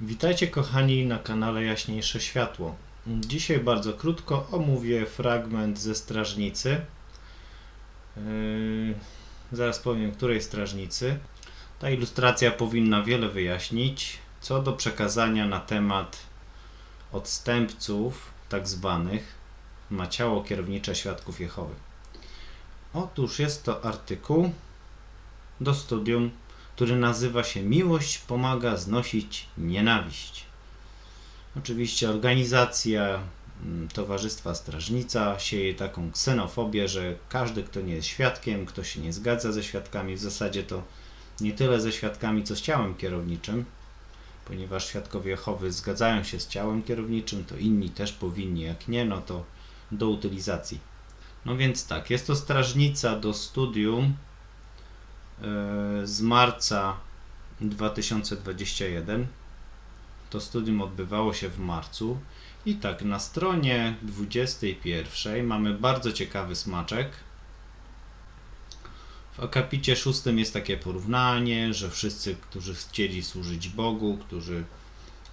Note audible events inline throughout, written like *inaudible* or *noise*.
Witajcie kochani na kanale Jaśniejsze Światło. Dzisiaj bardzo krótko omówię fragment ze Strażnicy. Yy, zaraz powiem, której Strażnicy. Ta ilustracja powinna wiele wyjaśnić co do przekazania na temat odstępców, tak zwanych, ma ciało kierownicze Świadków Jehowy. Otóż jest to artykuł do studium który nazywa się Miłość pomaga znosić nienawiść. Oczywiście organizacja mm, Towarzystwa Strażnica sieje taką ksenofobię, że każdy, kto nie jest świadkiem, kto się nie zgadza ze świadkami, w zasadzie to nie tyle ze świadkami, co z ciałem kierowniczym, ponieważ świadkowie Jehowy zgadzają się z ciałem kierowniczym, to inni też powinni, jak nie, no to do utylizacji. No więc tak, jest to strażnica do studium z marca 2021. To studium odbywało się w marcu. I tak, na stronie 21 mamy bardzo ciekawy smaczek. W akapicie szóstym jest takie porównanie, że wszyscy, którzy chcieli służyć Bogu, którzy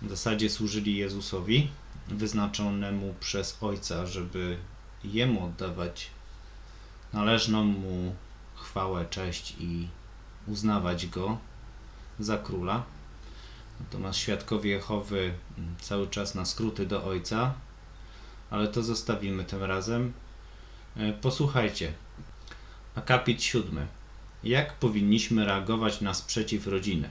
w zasadzie służyli Jezusowi, wyznaczonemu przez Ojca, żeby Jemu oddawać należną Mu chwałę, cześć i uznawać go za króla. Natomiast świadkowie Jehowy mm, cały czas na skróty do ojca, ale to zostawimy tym razem. E, posłuchajcie. Akapit siódmy. Jak powinniśmy reagować na sprzeciw rodziny?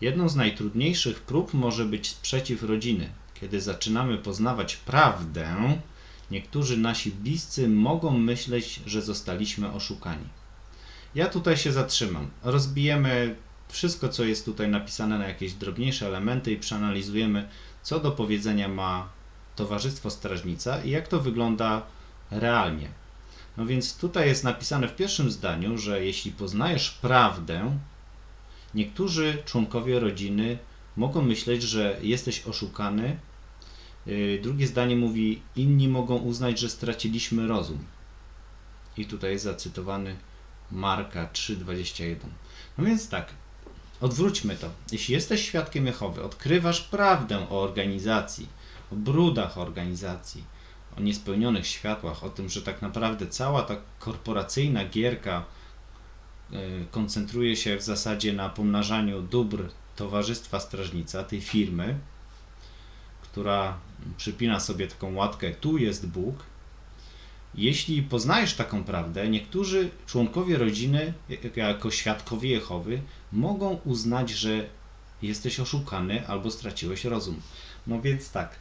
Jedną z najtrudniejszych prób może być sprzeciw rodziny. Kiedy zaczynamy poznawać prawdę, niektórzy nasi bliscy mogą myśleć, że zostaliśmy oszukani. Ja tutaj się zatrzymam. Rozbijemy wszystko, co jest tutaj napisane na jakieś drobniejsze elementy i przeanalizujemy, co do powiedzenia ma Towarzystwo Strażnica i jak to wygląda realnie. No więc tutaj jest napisane w pierwszym zdaniu, że jeśli poznajesz prawdę, niektórzy członkowie rodziny mogą myśleć, że jesteś oszukany. Yy, drugie zdanie mówi, inni mogą uznać, że straciliśmy rozum. I tutaj jest zacytowany Marka 3:21. No więc tak, odwróćmy to. Jeśli jesteś świadkiem Jehowy, odkrywasz prawdę o organizacji, o brudach organizacji, o niespełnionych światłach, o tym, że tak naprawdę cała ta korporacyjna gierka y, koncentruje się w zasadzie na pomnażaniu dóbr Towarzystwa Strażnica, tej firmy, która przypina sobie taką łatkę, tu jest Bóg, jeśli poznajesz taką prawdę, niektórzy członkowie rodziny, jako świadkowie Jehowy, mogą uznać, że jesteś oszukany albo straciłeś rozum. No więc tak,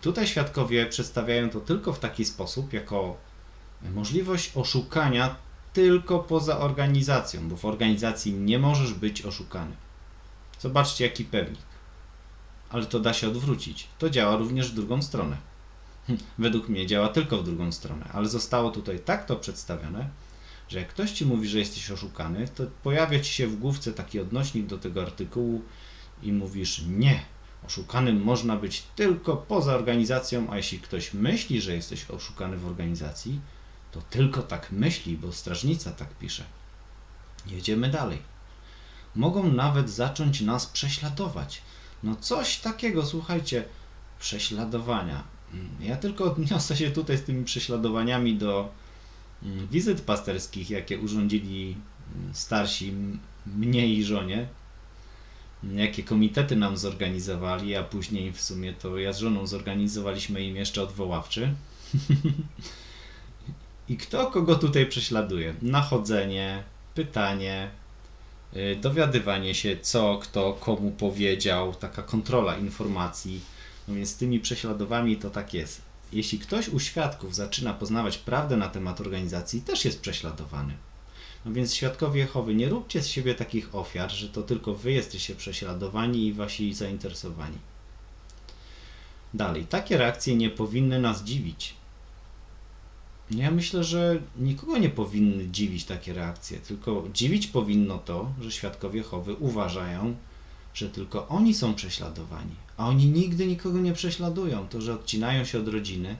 tutaj świadkowie przedstawiają to tylko w taki sposób, jako możliwość oszukania tylko poza organizacją, bo w organizacji nie możesz być oszukany. Zobaczcie, jaki pewnik. Ale to da się odwrócić. To działa również w drugą stronę. *laughs* według mnie działa tylko w drugą stronę, ale zostało tutaj tak to przedstawione, że jak ktoś ci mówi, że jesteś oszukany, to pojawia ci się w główce taki odnośnik do tego artykułu i mówisz nie. Oszukanym można być tylko poza organizacją, a jeśli ktoś myśli, że jesteś oszukany w organizacji, to tylko tak myśli, bo strażnica tak pisze. Jedziemy dalej. Mogą nawet zacząć nas prześladować. No coś takiego, słuchajcie, prześladowania. Ja tylko odniosę się tutaj z tymi prześladowaniami do mm, wizyt pasterskich, jakie urządzili starsi mnie i żonie. Jakie komitety nam zorganizowali, a później w sumie to ja z żoną zorganizowaliśmy im jeszcze odwoławczy. *laughs* I kto kogo tutaj prześladuje? Nachodzenie, pytanie, y, dowiadywanie się, co kto komu powiedział, taka kontrola informacji no więc z tymi prześladowami to tak jest. Jeśli ktoś u świadków zaczyna poznawać prawdę na temat organizacji, też jest prześladowany. No więc świadkowie Jehowy, nie róbcie z siebie takich ofiar, że to tylko wy jesteście prześladowani i wasi zainteresowani. Dalej, takie reakcje nie powinny nas dziwić. Ja myślę, że nikogo nie powinny dziwić takie reakcje, tylko dziwić powinno to, że świadkowie Jehowy uważają, że tylko oni są prześladowani, a oni nigdy nikogo nie prześladują. To, że odcinają się od rodziny,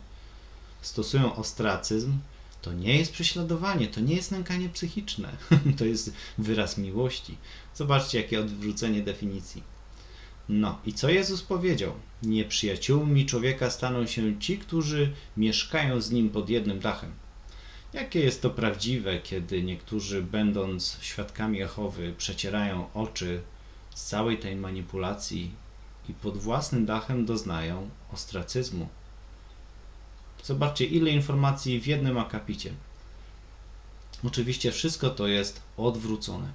stosują ostracyzm, to nie jest prześladowanie, to nie jest nękanie psychiczne, *laughs* to jest wyraz miłości. Zobaczcie, jakie odwrócenie definicji. No i co Jezus powiedział? Nieprzyjaciółmi człowieka staną się ci, którzy mieszkają z nim pod jednym dachem. Jakie jest to prawdziwe, kiedy niektórzy, będąc świadkami Jehowy, przecierają oczy z całej tej manipulacji i pod własnym dachem doznają ostracyzmu? Zobaczcie, ile informacji w jednym akapicie. Oczywiście wszystko to jest odwrócone.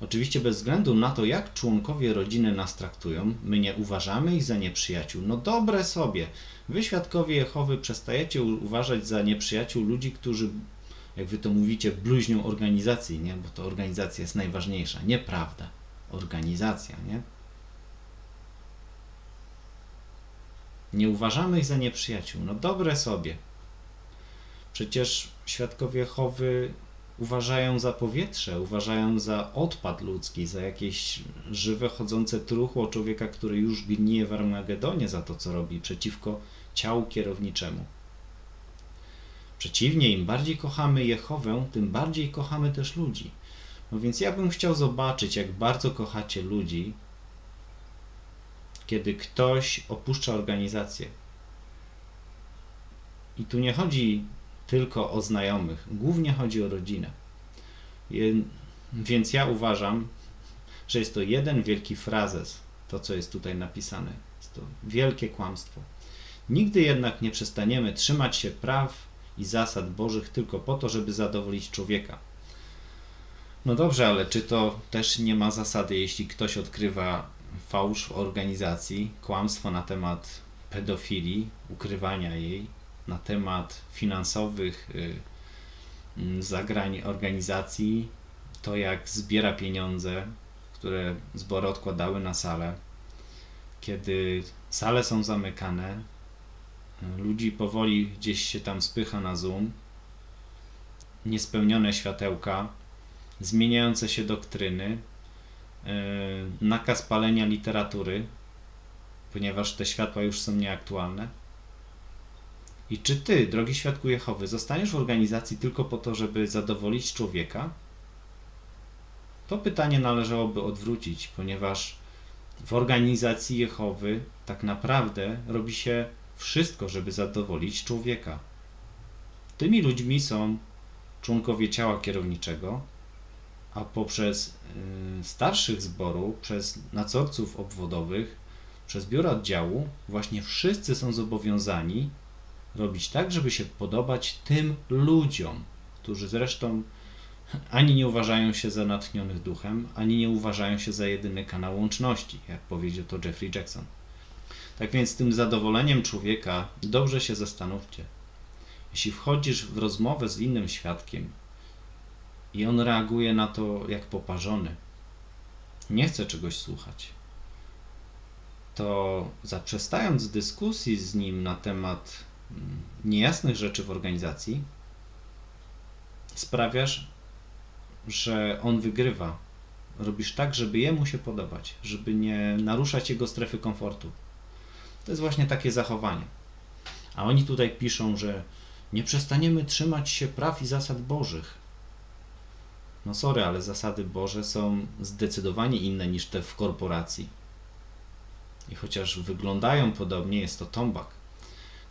Oczywiście bez względu na to, jak członkowie rodziny nas traktują, my nie uważamy ich za nieprzyjaciół. No dobre sobie. Wy, świadkowie Jehowy, przestajecie uważać za nieprzyjaciół ludzi, którzy, jak wy to mówicie, bluźnią organizacji, nie? Bo to organizacja jest najważniejsza. Nieprawda. Organizacja, nie? Nie uważamy ich za nieprzyjaciół. No dobre sobie. Przecież świadkowie Jehowy uważają za powietrze, uważają za odpad ludzki, za jakieś żywe, chodzące truchło człowieka, który już gnije w Armagedonie za to, co robi przeciwko ciału kierowniczemu. Przeciwnie, im bardziej kochamy Jehowę, tym bardziej kochamy też ludzi. No więc ja bym chciał zobaczyć, jak bardzo kochacie ludzi, kiedy ktoś opuszcza organizację. I tu nie chodzi tylko o znajomych, głównie chodzi o rodzinę. Więc ja uważam, że jest to jeden wielki frazes, to co jest tutaj napisane. Jest to wielkie kłamstwo. Nigdy jednak nie przestaniemy trzymać się praw i zasad Bożych tylko po to, żeby zadowolić człowieka. No dobrze, ale czy to też nie ma zasady, jeśli ktoś odkrywa fałsz w organizacji, kłamstwo na temat pedofilii, ukrywania jej, na temat finansowych y, mm, zagrań organizacji, to jak zbiera pieniądze, które zbory odkładały na salę, kiedy sale są zamykane, ludzi powoli gdzieś się tam spycha na Zoom, niespełnione światełka, zmieniające się doktryny, y, nakaz palenia literatury, ponieważ te światła już są nieaktualne. I czy ty, drogi świadku Jehowy, zostaniesz w organizacji tylko po to, żeby zadowolić człowieka? To pytanie należałoby odwrócić, ponieważ w organizacji Jehowy tak naprawdę robi się wszystko, żeby zadowolić człowieka. Tymi ludźmi są członkowie ciała kierowniczego, a poprzez y, starszych zboru, przez nadzorców obwodowych, przez biura oddziału, właśnie wszyscy są zobowiązani robić tak, żeby się podobać tym ludziom, którzy zresztą ani nie uważają się za natchnionych duchem, ani nie uważają się za jedyny kanał łączności, jak powiedział to Jeffrey Jackson. Tak więc z tym zadowoleniem człowieka dobrze się zastanówcie. Jeśli wchodzisz w rozmowę z innym świadkiem i on reaguje na to jak poparzony, nie chce czegoś słuchać, to zaprzestając dyskusji z nim na temat mm, niejasnych rzeczy w organizacji, sprawiasz, że on wygrywa. Robisz tak, żeby jemu się podobać, żeby nie naruszać jego strefy komfortu. To jest właśnie takie zachowanie. A oni tutaj piszą, że nie przestaniemy trzymać się praw i zasad Bożych. No sorry, ale zasady Boże są zdecydowanie inne niż te w korporacji. I chociaż wyglądają podobnie, jest to tombak.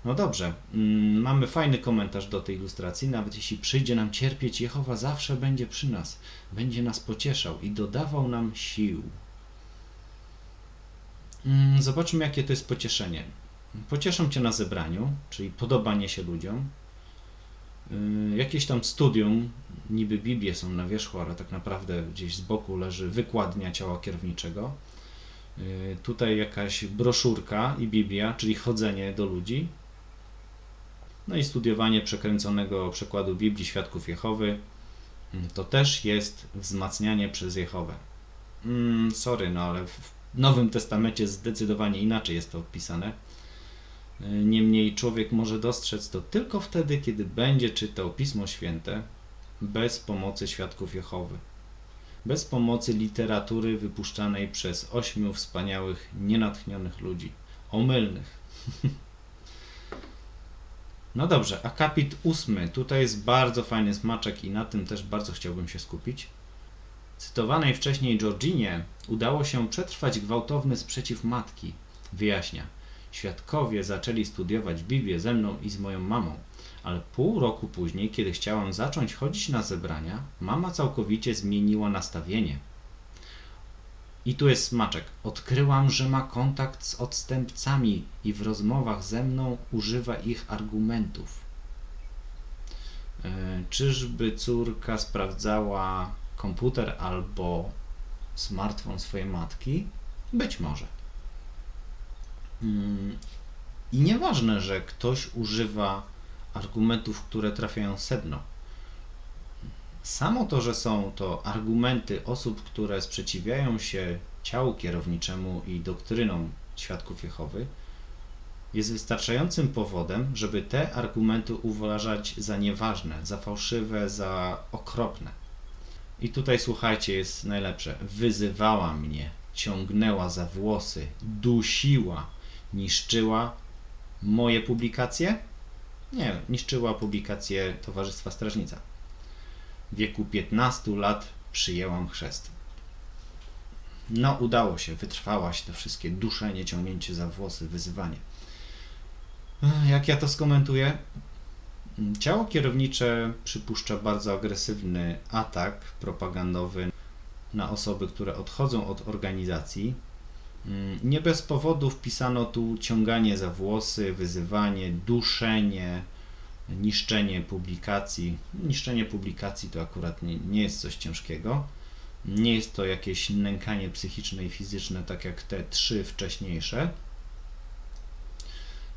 No dobrze, mm, mamy fajny komentarz do tej ilustracji. Nawet jeśli przyjdzie nam cierpieć, Jehowa zawsze będzie przy nas, będzie nas pocieszał i dodawał nam sił. Mm, Zobaczmy, jakie to jest pocieszenie. Pocieszą cię na zebraniu, czyli podobanie się ludziom. Yy, Jakieś tam studium, niby Biblie są na wierzchu, ale tak naprawdę gdzieś z boku leży wykładnia ciała kierowniczego. Yy, Tutaj jakaś broszurka i Biblia, czyli chodzenie do ludzi. No i studiowanie przekręconego przekładu Biblii Świadków Jehowy. Mm, To też jest wzmacnianie przez Jehowę. Mm, sorry, no ale w Nowym Testamencie zdecydowanie inaczej jest to opisane. Niemniej człowiek może dostrzec to tylko wtedy, kiedy będzie czytał Pismo Święte bez pomocy świadków Jehowy. Bez pomocy literatury wypuszczanej przez ośmiu wspaniałych, nienatchnionych ludzi. Omylnych. *laughs* No dobrze, akapit ósmy. Tutaj jest bardzo fajny smaczek i na tym też bardzo chciałbym się skupić. Cytowanej wcześniej Georginie udało się przetrwać gwałtowny sprzeciw matki. Wyjaśnia. Świadkowie zaczęli studiować Biblię ze mną i z moją mamą, ale pół roku później, kiedy chciałam zacząć chodzić na zebrania, mama całkowicie zmieniła nastawienie. I tu jest smaczek. Odkryłam, że ma kontakt z odstępcami i w rozmowach ze mną używa ich argumentów. E, Czyżby córka sprawdzała komputer albo smartfon swojej matki? Być może. Mm, I nieważne, że ktoś używa argumentów, które trafiają sedno. Samo to, że są to argumenty osób, które sprzeciwiają się ciału kierowniczemu i doktrynom świadków Jehowy, jest wystarczającym powodem, żeby te argumenty uważać za nieważne, za fałszywe, za okropne. I tutaj słuchajcie, jest najlepsze. Wyzywała mnie, ciągnęła za włosy, dusiła, niszczyła moje publikacje? Nie, niszczyła publikację Towarzystwa Strażnica. W wieku 15 lat przyjęłam chrzest. No, udało się, wytrwałaś te wszystkie duszenie, ciągnięcie za włosy, wyzywanie. Jak ja to skomentuję? Ciało kierownicze przypuszcza bardzo agresywny atak propagandowy na osoby, które odchodzą od organizacji. Mm, Nie bez powodu wpisano tu ciąganie za włosy, wyzywanie, duszenie, niszczenie publikacji. Niszczenie publikacji to akurat nie, nie jest coś ciężkiego. Nie jest to jakieś nękanie psychiczne i fizyczne, tak jak te trzy wcześniejsze.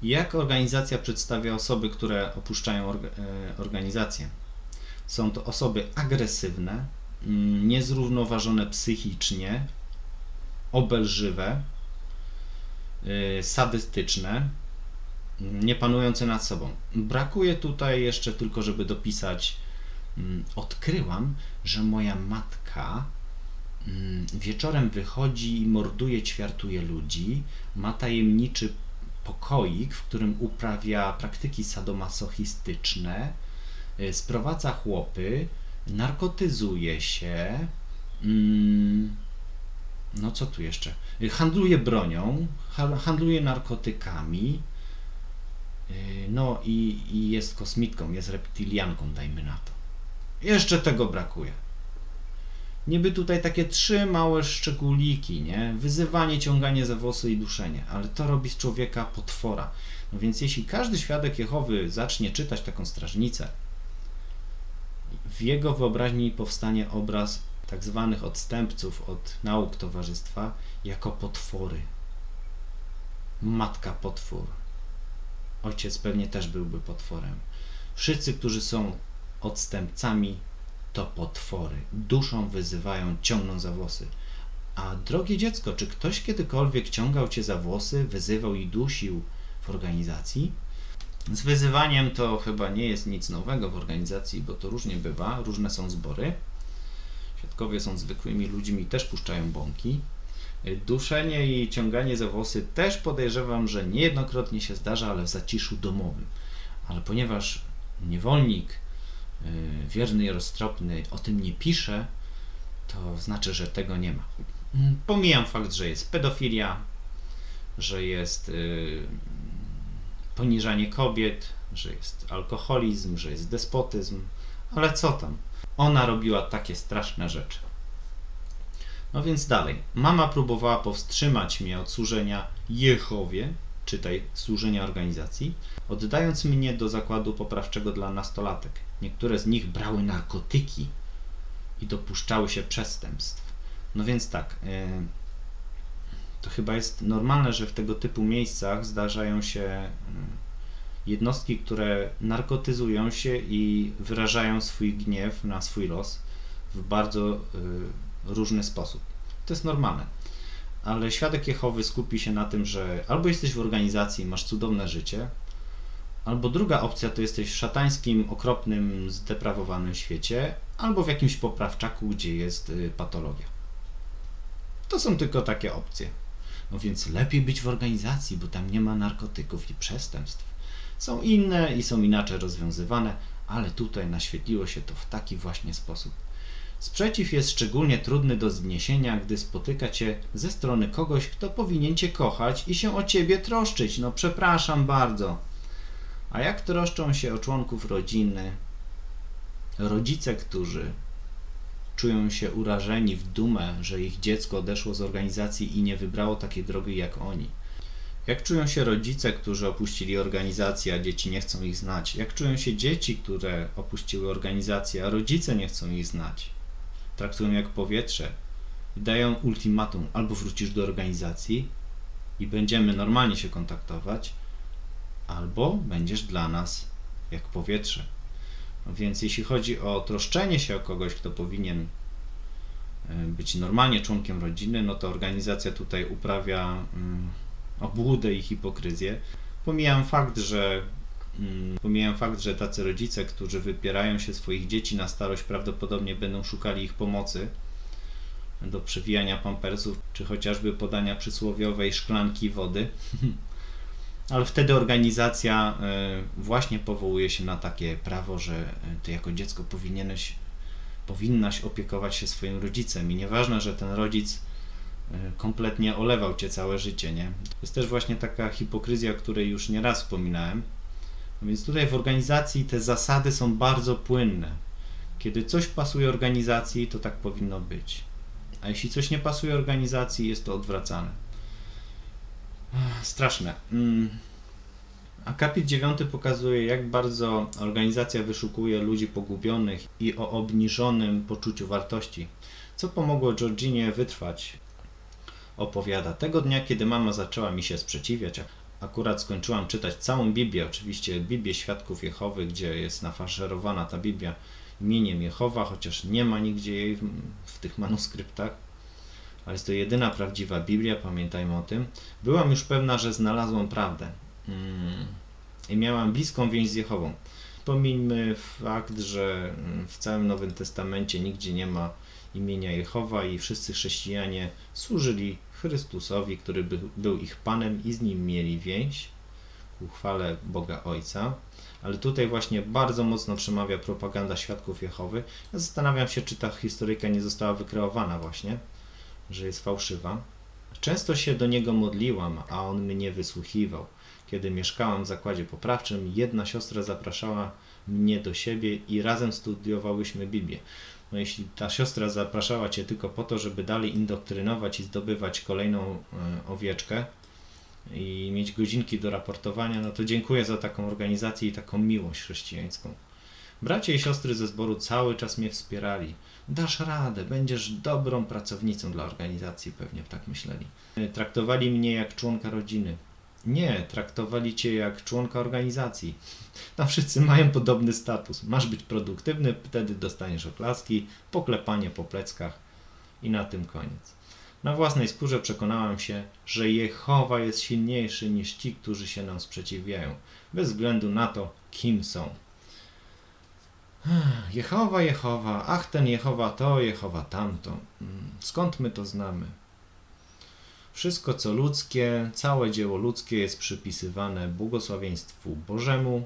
Jak organizacja przedstawia osoby, które opuszczają e, organizację? Są to osoby agresywne, mm, niezrównoważone psychicznie, obelżywe, y, sadystyczne, nie panujące nad sobą. Brakuje tutaj jeszcze tylko, żeby dopisać mm, odkryłam, że moja matka mm, wieczorem wychodzi i morduje, ćwiartuje ludzi, ma tajemniczy pokoik, w którym uprawia praktyki sadomasochistyczne, y, sprowadza chłopy, narkotyzuje się, mm, no co tu jeszcze? Y, Handluje bronią, ha- handluje narkotykami, y, no i, i jest kosmitką, jest reptilianką, dajmy na to. Jeszcze tego brakuje. Niby tutaj takie trzy małe szczególiki, nie? Wyzywanie, ciąganie za włosy i duszenie, ale to robi z człowieka potwora. No więc jeśli każdy świadek Jehowy zacznie czytać taką strażnicę, w jego wyobraźni powstanie obraz tak zwanych odstępców od nauk towarzystwa jako potwory. Matka potwór. Ojciec pewnie też byłby potworem. Wszyscy, którzy są odstępcami, to potwory. Duszą wyzywają, ciągną za włosy. A drogie dziecko, czy ktoś kiedykolwiek ciągał cię za włosy, wyzywał i dusił w organizacji? Z wyzywaniem to chyba nie jest nic nowego w organizacji, bo to różnie bywa, różne są zbory. Świadkowie są zwykłymi ludźmi, też puszczają bąki. Duszenie i ciąganie za włosy też podejrzewam, że niejednokrotnie się zdarza, ale w zaciszu domowym. Ale ponieważ niewolnik, yy, wierny i roztropny o tym nie pisze, to znaczy, że tego nie ma. Mm, Pomijam fakt, że jest pedofilia, że jest yy, poniżanie kobiet, że jest alkoholizm, że jest despotyzm, ale co tam? Ona robiła takie straszne rzeczy. No więc dalej. Mama próbowała powstrzymać mnie od służenia Jehowie, czytaj służenia organizacji, oddając mnie do zakładu poprawczego dla nastolatek. Niektóre z nich brały narkotyki i dopuszczały się przestępstw. No więc tak. Yy, to chyba jest normalne, że w tego typu miejscach zdarzają się yy, jednostki, które narkotyzują się i wyrażają swój gniew na swój los w bardzo y, różny sposób. To jest normalne. Ale świadek Jehowy skupi się na tym, że albo jesteś w organizacji i masz cudowne życie, albo druga opcja to jesteś w szatańskim, okropnym, zdeprawowanym świecie, albo w jakimś poprawczaku, gdzie jest y, patologia. To są tylko takie opcje. No więc lepiej być w organizacji, bo tam nie ma narkotyków i przestępstw. Są inne i są inaczej rozwiązywane, ale tutaj naświetliło się to w taki właśnie sposób. Sprzeciw jest szczególnie trudny do zniesienia, gdy spotyka cię ze strony kogoś, kto powinien cię kochać i się o ciebie troszczyć. No przepraszam bardzo. A jak troszczą się o członków rodziny rodzice, którzy czują się urażeni w dumę, że ich dziecko odeszło z organizacji i nie wybrało takiej drogi jak oni? Jak czują się rodzice, którzy opuścili organizację, a dzieci nie chcą ich znać? Jak czują się dzieci, które opuściły organizację, a rodzice nie chcą ich znać? Traktują jak powietrze i dają ultimatum: albo wrócisz do organizacji i będziemy normalnie się kontaktować, albo będziesz dla nas jak powietrze. Więc jeśli chodzi o troszczenie się o kogoś, kto powinien e, być normalnie członkiem rodziny, no to organizacja tutaj uprawia mm, obłudę i hipokryzję. Pomijam fakt, że mm, pomijam fakt, że tacy rodzice, którzy wypierają się swoich dzieci na starość, prawdopodobnie będą szukali ich pomocy do przewijania pampersów, czy chociażby podania przysłowiowej szklanki wody. *laughs* Ale wtedy organizacja y, właśnie powołuje się na takie prawo, że y, ty jako dziecko powinieneś, powinnaś opiekować się swoim rodzicem i nieważne, że ten rodzic kompletnie olewał cię całe życie, nie? To jest też właśnie taka hipokryzja, o której już nieraz wspominałem. No więc tutaj w organizacji te zasady są bardzo płynne. Kiedy coś pasuje organizacji, to tak powinno być. A jeśli coś nie pasuje organizacji, jest to odwracane. Straszne. Mm. Akapit 9 pokazuje, jak bardzo organizacja wyszukuje ludzi pogubionych i o obniżonym poczuciu wartości. Co pomogło Georginie wytrwać? Opowiada. Tego dnia, kiedy mama zaczęła mi się sprzeciwiać, akurat skończyłam czytać całą Biblię, oczywiście Biblię Świadków Jehowy, gdzie jest nafaszerowana ta Biblia imieniem Jehowa, chociaż nie ma nigdzie jej w, tych manuskryptach ale jest to jedyna prawdziwa Biblia, pamiętajmy o tym. Byłam już pewna, że znalazłam prawdę. Mm. I miałam bliską więź z Jehową. Pomińmy fakt, że mm, w całym Nowym Testamencie nigdzie nie ma imienia Jehowa i wszyscy chrześcijanie służyli Chrystusowi, który by, był ich Panem i z nim mieli więź ku Boga Ojca. Ale tutaj właśnie bardzo mocno przemawia propaganda świadków Jehowy. Ja zastanawiam się, czy ta historyjka nie została wykreowana właśnie że jest fałszywa. Często się do niego modliłam, a on mnie wysłuchiwał. Kiedy mieszkałam w zakładzie poprawczym, jedna siostra zapraszała mnie do siebie i razem studiowałyśmy Biblię. No jeśli ta siostra zapraszała cię tylko po to, żeby dalej indoktrynować i zdobywać kolejną y, owieczkę i mieć godzinki do raportowania, no to dziękuję za taką organizację i taką miłość chrześcijańską. Bracia i siostry ze zboru cały czas mnie wspierali. Dasz radę, będziesz dobrą pracownicą dla organizacji, pewnie tak myśleli. Traktowali mnie jak członka rodziny. Nie, traktowali cię jak członka organizacji. Tam wszyscy mają podobny status. Masz być produktywny, wtedy dostaniesz oklaski, poklepanie po pleckach i na tym koniec. Na własnej skórze przekonałem się, że Jehowa jest silniejszy niż ci, którzy się nam sprzeciwiają, bez względu na to, kim są. Jehowa, Jehowa, ach ten Jehowa to, Jehowa tamto. Mm, skąd my to znamy? Wszystko co ludzkie, całe dzieło ludzkie jest przypisywane błogosławieństwu Bożemu.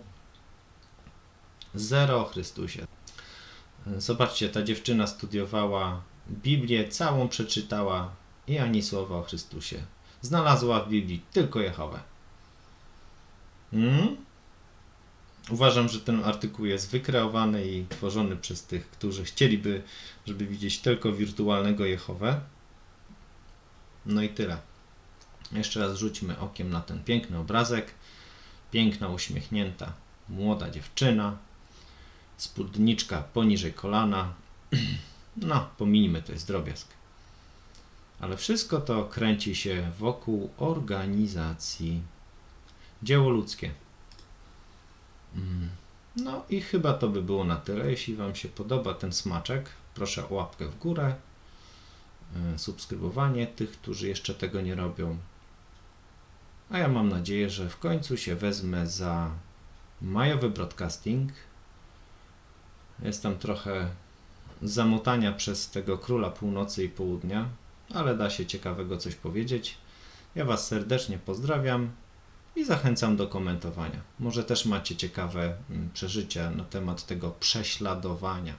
Zero Chrystusie. Zobaczcie, ta dziewczyna studiowała Biblię, całą przeczytała i ani słowa o Chrystusie. Znalazła w Biblii tylko Jehowę. Hmm? Uważam, że ten artykuł jest wykreowany i tworzony przez tych, którzy chcieliby, żeby widzieć tylko wirtualnego Jehowę. No i tyle. Jeszcze raz rzućmy okiem na ten piękny obrazek. Piękna, uśmiechnięta, młoda dziewczyna, spódniczka poniżej kolana. *clears throat* No, pominijmy, to jest drobiazg. Ale wszystko to kręci się wokół organizacji. Dzieło ludzkie. Mm. No i chyba to by było na tyle. Jeśli Wam się podoba ten smaczek, proszę o łapkę w górę, subskrybowanie tych, którzy jeszcze tego nie robią. A ja mam nadzieję, że w końcu się wezmę za majowy broadcasting. Jest tam trochę zamotania przez tego króla północy i południa, ale da się ciekawego coś powiedzieć. Ja Was serdecznie pozdrawiam i zachęcam do komentowania. Może też macie ciekawe mm, przeżycia na temat tego prześladowania.